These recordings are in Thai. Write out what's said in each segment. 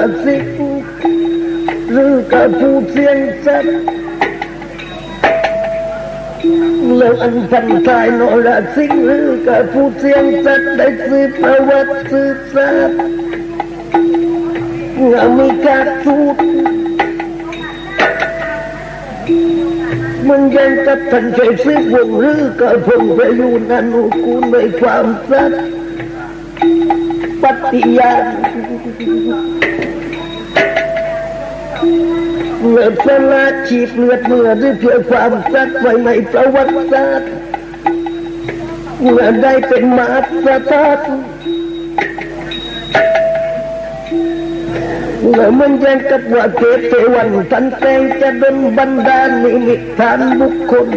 พันทายนรสิงหรือกระผู้เสียงจัดเรื่องอันพันทายนรสิงหรือกระผู้เสียงจัดได้สืบประวัติสืบทราบงามีการทูตมันยังกับท่านใจซื้อวงหรือกระพงไประยูนอนุกูลในความสัตย์ปฏิญาณ เลือดสลาชีพเลือดเมื่อด้วยเพื่อความสัตย์ไว้ในประวัติศาสตร์เมื่อได้เป็นมาสเตอร์เมื่อมันยังกับว่าเทพเทวันทันแตงจะเป็นบรรดาลนิมิตฐานบุคคล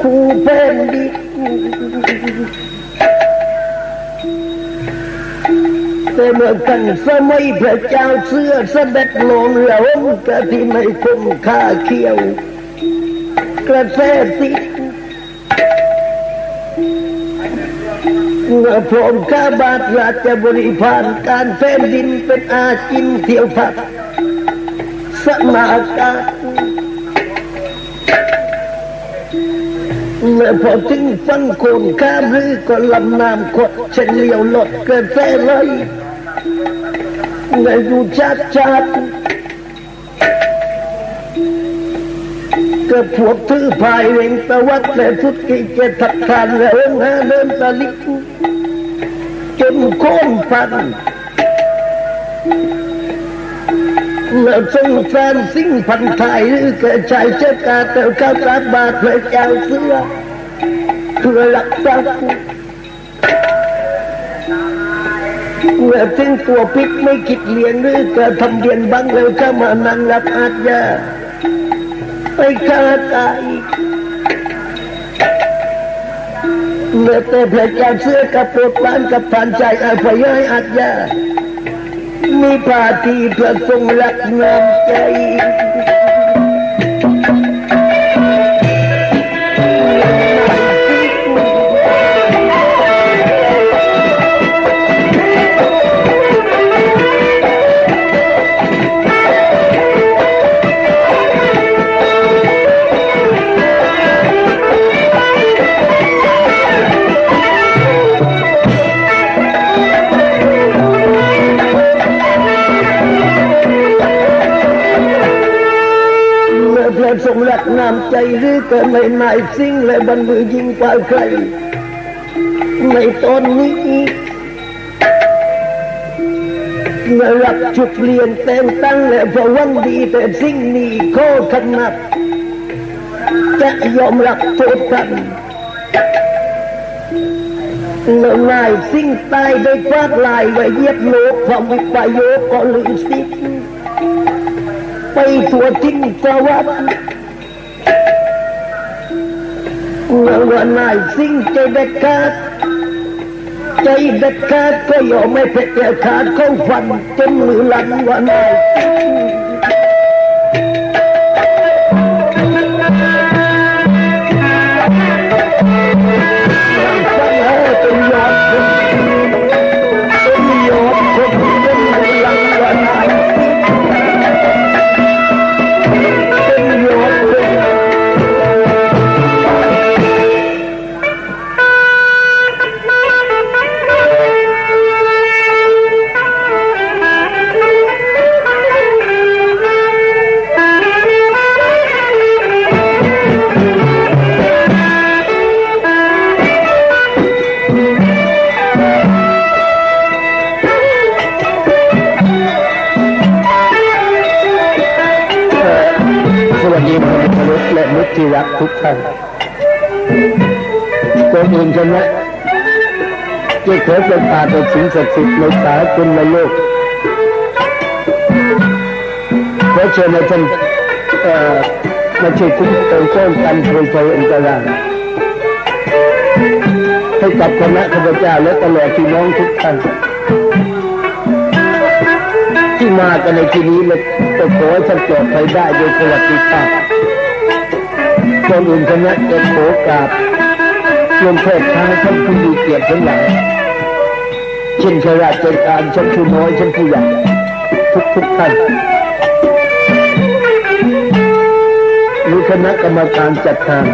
คู่แผ่นดิน แต่เมื่อกันสมัยพระเจ้าเสื้อเสด็จลงเรือองค์กะที่ไม่คุ้มค่าเขียว กระแสติเมื่อพรหมข้าบาทราชบริพารการแผ่นดินเป็นอาจินเที่ยวพักสมาการเมื่อพอถึงฟังโคนข้ามหรือก็ลำน้ำขดเฉลียวหลดกระแสเลย เมื่ออยู่ชัดชัดก็พวกถือพายเวงตะวัดและทุกกิจทักทานและองหาเดินตะลิกจนโค่นฟันแล้วทรงแฟนสิ่งพันไทยหรือเกิดใจเจ้ากาแต่ข้าวสารบาทพระเจ้าเสื้อเพื่อหลักทรัก เมื่อถึงตัวพิษไม่คิดเลี้ยงหรือเกิดทำเบียนบังแล้วเข้ามานั่งรับอาจยาไปฆ่าตายเมื่อแต่พระเจ้าเสื้อกับปรดปรานกับผ่านใจอภัยให้อาจยามีปาฏิพระทรงรักน้ำใจ น้ำใจหรือเกิดไม่นายสิ่งและบรรลือยิ่งกว่าใคร ในตอนนี้เมื่อรับจุดเปลี่ยนแต่งตั้งและพระวันดีแต่สิ่งนี้ข้อขนับจะยอมรับโทษกันเมื่อนายสิ่งตายโดยฟาดลายไว้เยียบโลกความวิปโยก็ลืมสิทธิ์ไปตัวทิ้งสวัสดิ์ เงาวันนายสิ่งใจเด็ดขาดใจเด็ดขาดก็ยอมไม่เพ็ดเด็ดขาดเขาฟันจนมือหลันวันนาย สวัสดีมนุษย์มนุษย์และมิตที่รักทุกท่านตัวอื่นชนะที่ขอเป็นป่าเป็นสิ่งศักดิ์สิทธิ์ในสากลในโลกขอเชิญในท่านมาช่วยคุ้มครองป้องกันภัยภัยอันตรายให้กับคณะข้าพเจ้าและตลอดพี่น้องทุกท่าน มากันในที่นี้และก็ขอให้ท่านปลอดภัยได้โดยสวัสดิภาพก่อนอื่นคณะจะขอกราบรวมแพทย์ทางท่านผู้มีเกียรติทั้งหลายเช่นข้าราชการชั้นผู้น้อยชั้นผู้ใหญ่ทุกทุกท่านหรือคณะกรรมการจัดงาน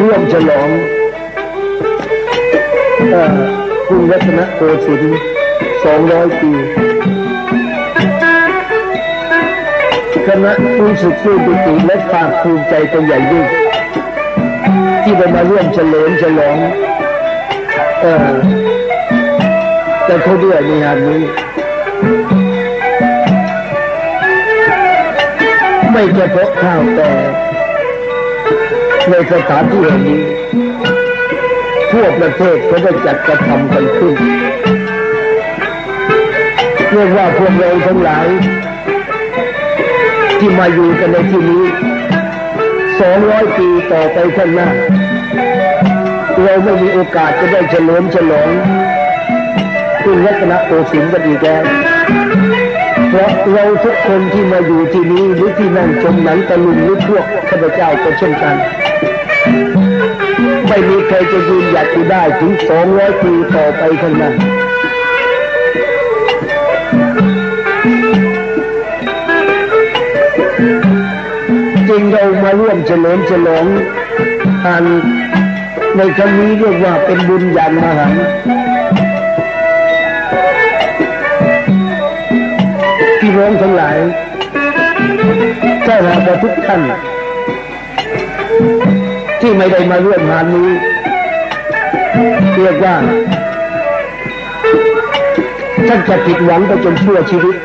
ร่วมฉลอง เอ่อ รุงรัตนโกสินทร์200ปีคณะรู้สึกปลื้มปิติและภาคภูมิใจเป็นอย่างยิ่ง ที่ได้มาร่วมเฉลิมฉลองเออแต่เขาด้วยในงานนี้ ไม่เฉพาะข้าวแต่ในสถานที่แห่งนี้ ทั่วประเทศเขาได้จัดกระทำกันขึ้นเรียกว่าพวกเราทั้งหลาย ที่มาอยู่กันในที่นี้200ปีต่อไปข้างหน้าเราไม่มีโอกาสจะได้เฉลิมฉลองคุณรัตนโกสินทร์กันอีกแล้วเพราะเราทุกคนที่มาอยู่ที่นี้หรือที่นั่งชมหนังตะลุงหรือพวกข้าพเจ้าก็เช่นกัน ไม่มีใครจะยืนหยัดอยู่ได้ถึง200ปีต่อไปข้างหน้าจึงเรามาร่วมเฉลิมฉลองทานในครั้งนี้เรียกว่าเป็นบุญญาณมหันพี่น้องทั้งหลายถ้าหากว่าทุกท่าน ที่ไม่ได้มาร่วมงานนี้เรียกว่าท่านจะผิดหวังไปจนชั่วชีวิต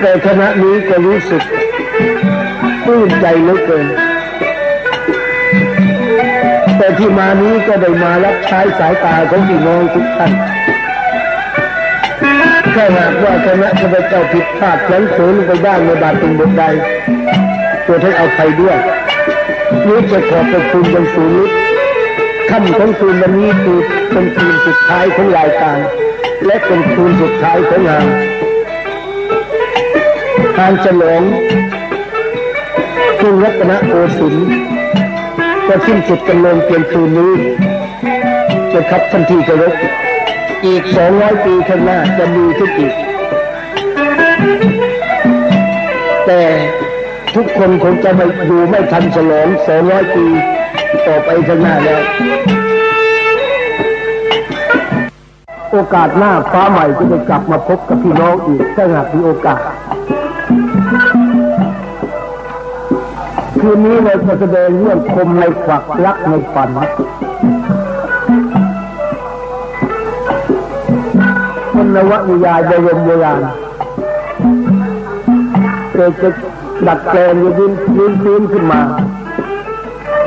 แต่คณะนี้ก็รู้สึกปลื้มใจเหลือเกิน แต่ที่มานี้ก็ได้มารับใช้สายตาของพี่น้องทุกท่าน ถ้าหากว่าคณะข้าพเจ้าผิดพลาดพลั้งเผลอลงไปบ้างในบาทเป็นบทใดตัวท่านเอาไปด้วยนี้จะขอบพระคุณอย่างสูงนิดค่ำของคืนวันนี้คือเป็นคืนสุดท้ายของรายการ และเป็นคืนสุดท้ายของงานทานฉลองกรุงรัตนโกสินทร์ก็สิ้นสุดกันลงเพียงคืนนี้จะครับทันทีเคารพ อีกสองร้อยปีข้างหน้าจะมีขึ้นอีก แต่ทุกคนคงจะไม่อยู่ไม่ทันฉลองสองร้อยปีต่อไปข้างหน้าแล้ว โอกาสหน้าฟ้าใหม่จะได้กลับมาพบกับพี่น้องอีกถ้าหากมีโอกาสคืนนี้เราจะแสดงเรื่องคมในฝักรักในฝัน นนวนิยายบรมโบราณเกิดจะดัดแปลงยืนยืนพื้นขึ้นมา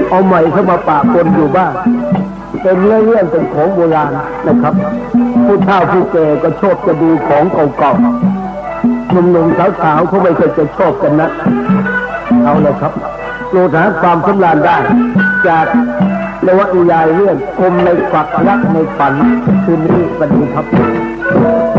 เอาใหม่เข้ามาปะปนอยู่บ้างเป็นเรื่องเรื่องเป็นของโบราณนะครับ ผู้เฒ่าผู้แก่ก็ชอบจะดูของเก่าๆหนุ่มๆสาวๆเขาไม่เคยจะชอบกันนะเอาเลยครับโปรดหาความสำราญได้ จากนวนิยายเรื่องคมในฝักรักในฝันคืนนี้วันนี้ครับ เล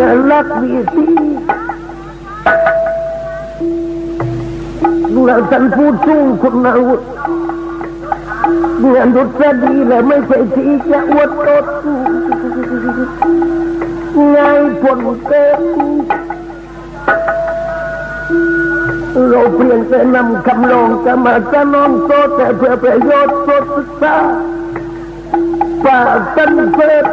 ด้มาจากวิ่งาวันนอนไอ้นี่มันโตลาตีผมแสดงนั้นก็พังไปก็อาไปโตแต่ทั้งผู้โตตุ้งสักงานรักดีสิแล้วท่านผู้สูงคุณนาวุฒิงานดุษดีและไม่ใช่ที่จะอวดตดง่ายผลเกินเราเพียงแต่นำคำลองจะมาจะน้อมโตแต่เพื่อประโยชน์สดศึกษาป่าสันเฟิด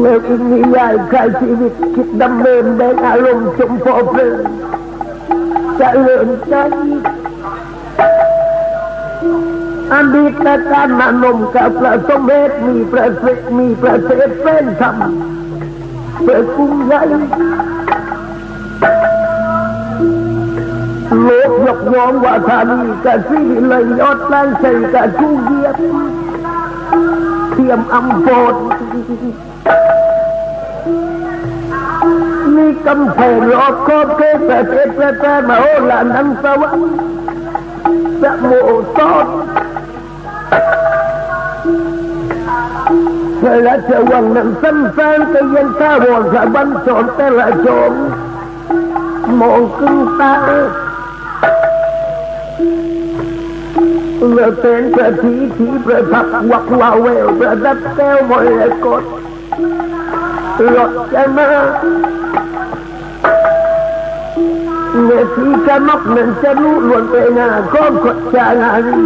เมื่ออินนิยายขายชีวิตคิดดำเนินแบงอารมณ์ชมพอเพลินจะเลินใจอดีตการนานมกับประสมเหตุมีประเสริฐมีประเสริฐเป็นธรรมเพื่อกุ้งใหญ่โลกยกยองว่าทานีกะซีเลยยอดแรงใจกะชูเยียบ เทียมอัมโพดมีกำแพงรอบครอบเกศประเทศประเทศมาโอล เมื่อเป็นกระทีที่ประทับวักวาเวลประดับแก้วมรกตหลดจะมาเมื่อที่กนกนั้นจะรู้ล้วนไปงาก็กดจางารี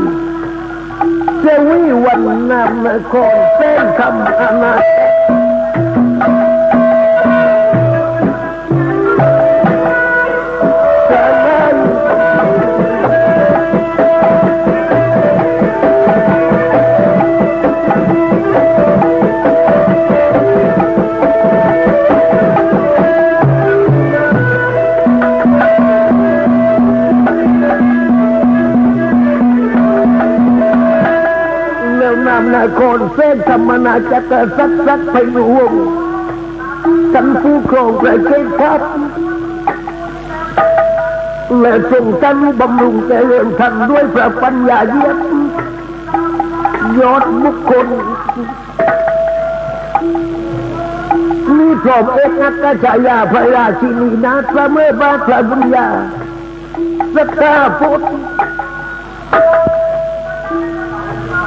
จะวิวันนำมาขอเส้นคำอนา ครเส้นธรรมนาจักรสักสักไปรวมท่านผู้ครองประเทศครับ และทรงตั้งบำรุงแก่เรื่องท่านด้วยพระปัญญาเยี่ยมยอดบุคคลมีพร้อมเอกอัครชายาพระราชินีนาพระเมื่อบาพระบุญญาสตาพุทธ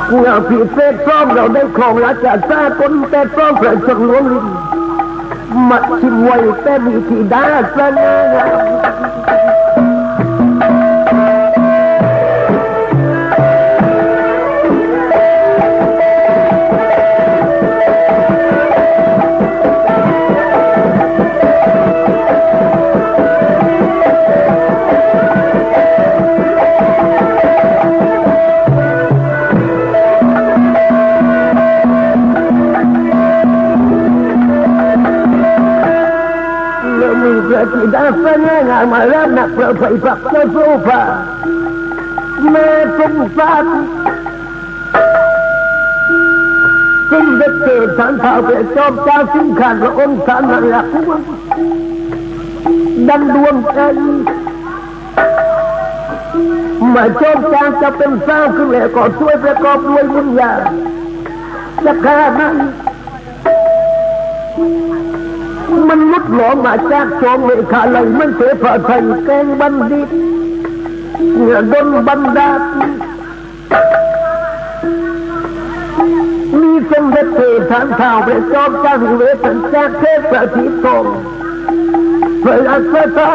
เมื่อผีเฟสพร้อมเราได้ครองราชาซาคนแต่พร้อมพระชนหลวงลินมัดชิมไว้แต่มีที่ดาสนา มีพระธิดาสง่างามมารับนักประไฟฝักเจ้าโซฟาแม่สงสารจึงได้เกิดฐานเท้าเปจอมเจ้าสิ่งขันพระองค์สารนักหลักดังดวงใจมาจอมเจ้าจะเป็นสร้าวขึ้นแล้วก็ช่วยประกอบด้วยบุญญาจะฆ่านั้น มันลุดหลอมมาจากจองเลขาเลยมันเสียผ่าไทยแกงบัณฑิตเงื่อดนบันดาลมีสมเด็จเทฐานเท้าพระจอมเจ้าหิเวสันแจกเทพประทิทองพระราชทา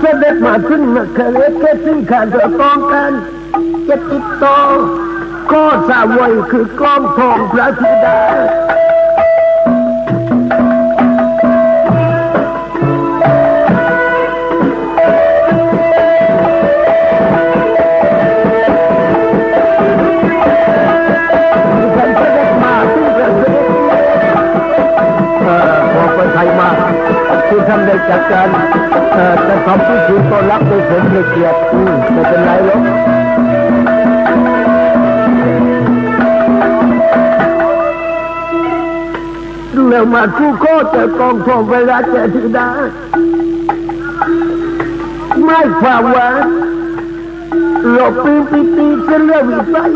เสด็จมาถึงนักเลเกสิขาดจะต้องการจะติดต่อ ก็สาวยคือกล้องทองพระธิดาที่ท่านได้จัดการแต่ทำพิธีต้อนรับโดยผมเกียรติไม่เป็นไรหรอก แล้วมาทุกข้อแต่กองทองเวลาเจธิดาไม่ความว่าเราปีปีตีจะเรื่องวิสัย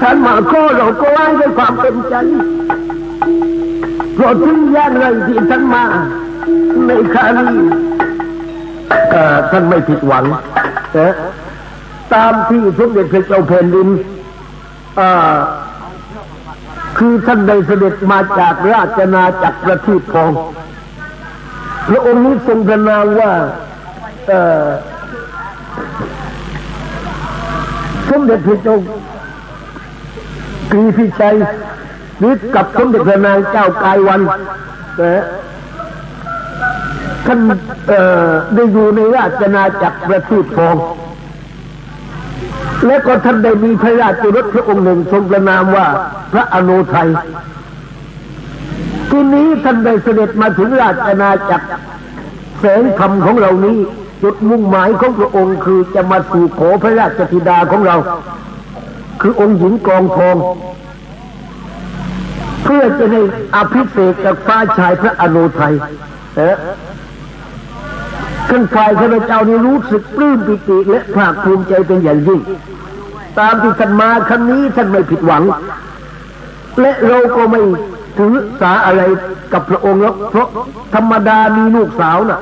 ท่านมาข้อเราก็ว่าด้วยความเต็มใจเราะถึงอย่างไรที่ท่านมาในคานี้เอ่อท่านไม่ผิดหวังเอ๊ะตามที่สมเด็จพระเจ้าแผ่นดินอ่อ คือท่านได้เสด็จมาจากราชนาจักรประทีปทอง พระองค์นี้ทรงพระนามว่าเอ่อสมเด็จพระเจ้ากรีพิชัยหรือกับสมเด็จพระนางเจ้ากายวันนะท่านได้อยู่ในราชนาจักรประทีปทอง และก็ท่านได้มีพระราชรถพระองค์หนึ่งทรงประนามว่าพระอนุทัยทีนี้ท่านได้เสด็จมาถึงราชอาณาจักรแสงธรรมของเรานี้จุดมุ่งหมายของพระองค์คือจะมาสู่ขอพระราชธิดาของเรา คือองค์หญิงกองทอง เพื่อจะได้อภิเษกกับฟ้าชายพระอนุทัยเอ๊ะท่านฝ่ายข้าพเจ้านี่รู้สึกปลื้มปิติและภาคภูมิใจเป็นอย่างยิ่ง ตามที่ท่านมาครั้งนี้ท่านไม่ผิดหวัง และเราก็ไม่ถือสาอะไรกับพระองค์แล้วเพราะธรรมดามีลูกสาวน่ะ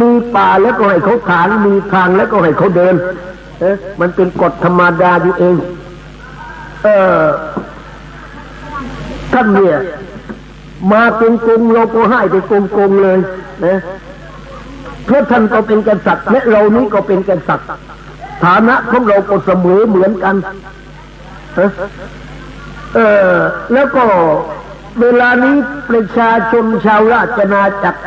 มีป่าแล้วก็ให้เขาถางมีทางแล้วก็ให้เขาเดินเอ๊ะมันเป็นกฎธรรมดาอยู่เอง เออท่านเนี่ยมาโกงๆเราก็ให้ไปโกงๆเลยนะเพราะท่านก็เป็นกษัตริย์และเรานี้ก็เป็นกษัตริย์ ฐานะของเราก็เสมอเหมือนกันเออแล้วก็เวลานี้ประชาชนชาวราชนาจักร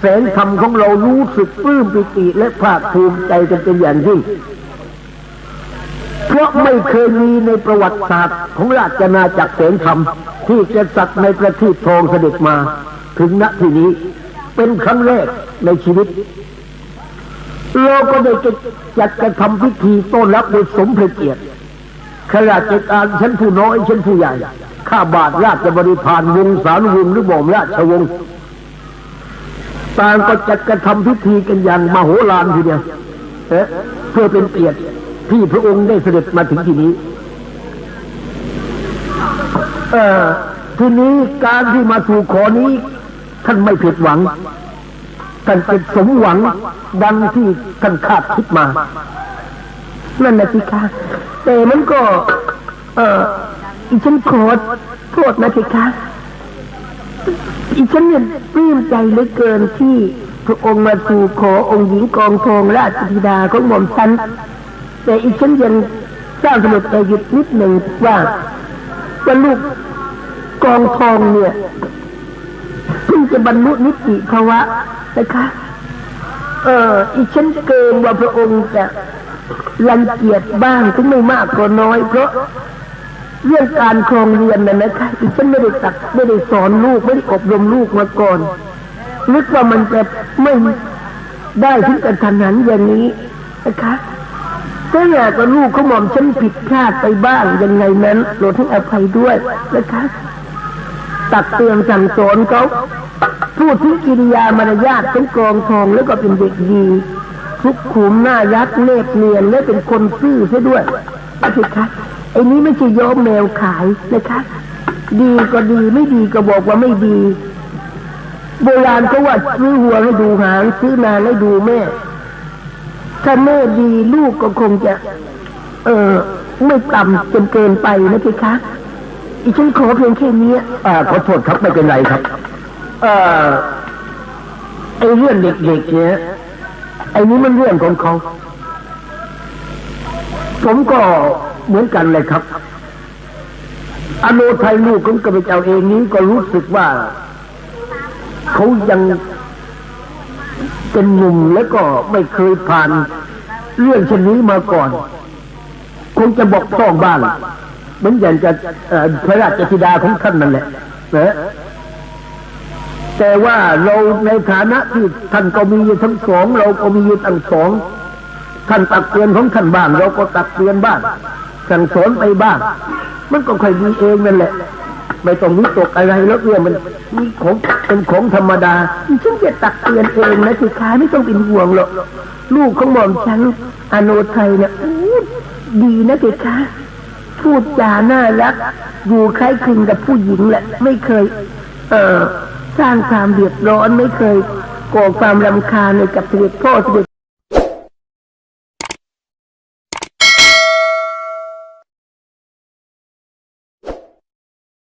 แสงธรรมของเรารู้สึกปลื้มปิติและภาคภูมิใจกันเป็นอย่างยิ่ง เพราะไม่เคยมีในประวัติศาสตร์ของราชนาจักรแสงธรรมที่กษัตริย์ในประเทศทองเสด็จมา ถึงณที่นี้เป็นครั้งแรกในชีวิต เราก็ได้จัดกระทำพิธีต้อนรับโดยสมพระเกียรติข้าราชการชั้นผู้น้อยชั้นผู้ใหญ่ ข้าบาทราชบริพารวงศานุวงหรือบ่อมราชวงศ์ต่างก็จัดกระทำพิธีกันอย่างมโหฬารทีเดียวเพื่อเป็นเกียรติที่พระองค์ได้เสด็จมาถึงที่นี้เออทีนี้การที่มาสู่ขอนี้ ท่านไม่ผิดหวัง ท่านเป็นสมหวังดังที่ท่านคาดคิดมา นั่นนะสิคะแต่มันก็ เอออีฉันขอโทษนะสิคะอีฉันเนี่ยปลื้มใจเหลือเกินที่พระองค์มาสู่ขอองค์หญิงกองทองราชธิดาของหม่อมฉัน แต่อีฉันยังสร้าสมุดแต่หยุดนิดหนึ่งว่าว่าลูกกองทองเนี่ยเพิ่งจะบรรลุนิติภาวะ นะคะเอออีฉันเกรงว่าพระองค์จะรังเกียจบ้างถึงไม่มากก็น้อย เพราะเรื่องการครองเรียนน่ะนะคะอีฉันไม่ได้ตักไม่ได้สอนลูกไม่ได้อบรมลูกมาก่อนนึกว่ามันจะไม่ได้ถึงกระทันหันอย่างนี้นะคะถ้าอยากว่าลูกเขาหม่อมฉันผิดพลาดไปบ้างยังไงนั้นโปรดให้อภัยด้วยนะคะ ตักเตือนสั่งสอนเขา พูดถึงกิริยามารยาทเป็นกองทองแล้วก็เป็นเด็กดีทุกขุมหน้ายักษ์เนบเนียนและเป็นคนซื่อซะด้วยนะคะไอ้นี้ไม่ใช่ย้อมแมวขายนะคะ ดีก็ดีไม่ดีก็บอกว่าไม่ดี โบราณเขาว่าซื้อหัวให้ดูหางซื้อนางให้ดูแม่ ถ้าแม่ดีลูกก็คงจะ เออไม่ต่ำจนเกินไปนะพี่คะอีฉันขอเพียงแค่นี้อ่าขอโทษครับไม่เป็นไรครับ เอ่อไอเรื่องเด็กๆเนี่ยไอ้นี้มันเรื่องของเขาผมก็เหมือนกันเลยครับ อโนไทยลูกของกระเจ้าเองนี้ก็รู้สึกว่า เขายังเป็นหนุ่มแล้วก็ไม่เคยผ่านเรื่องเช่นนี้มาก่อน คงจะบอกพ่องบ้างเหมือนอย่างจะพระราชธิดาของท่านนั่นแหละนะ แต่ว่าเราในฐานะที่ท่านก็มีอยู่ทั้งสองเราก็มีอยู่ทั้งสองท่านตักเตือนของท่านบ้างเราก็ตักเตือนบ้างสั่งสอนไปบ้าง มันก็ค่อยดีเองนั่นแหละ ไม่ต้องวิตกอะไรแล้วเรื่องมันของเป็นของธรรมดาฉันจะตักเตือนเองนะสิคะไม่ต้องเป็นห่วงหรอกลูกของหม่อมฉันอโนไทยเนี่ยอู้ดีนะสิคะพูดจาน่ารักอยู่คล้ายคลึงกับผู้หญิงแหละ ไม่เคย เออ สร้างความเดือดร้อนไม่เคยก่อความรำคาญในกับเสด็จพ่อเสด็จ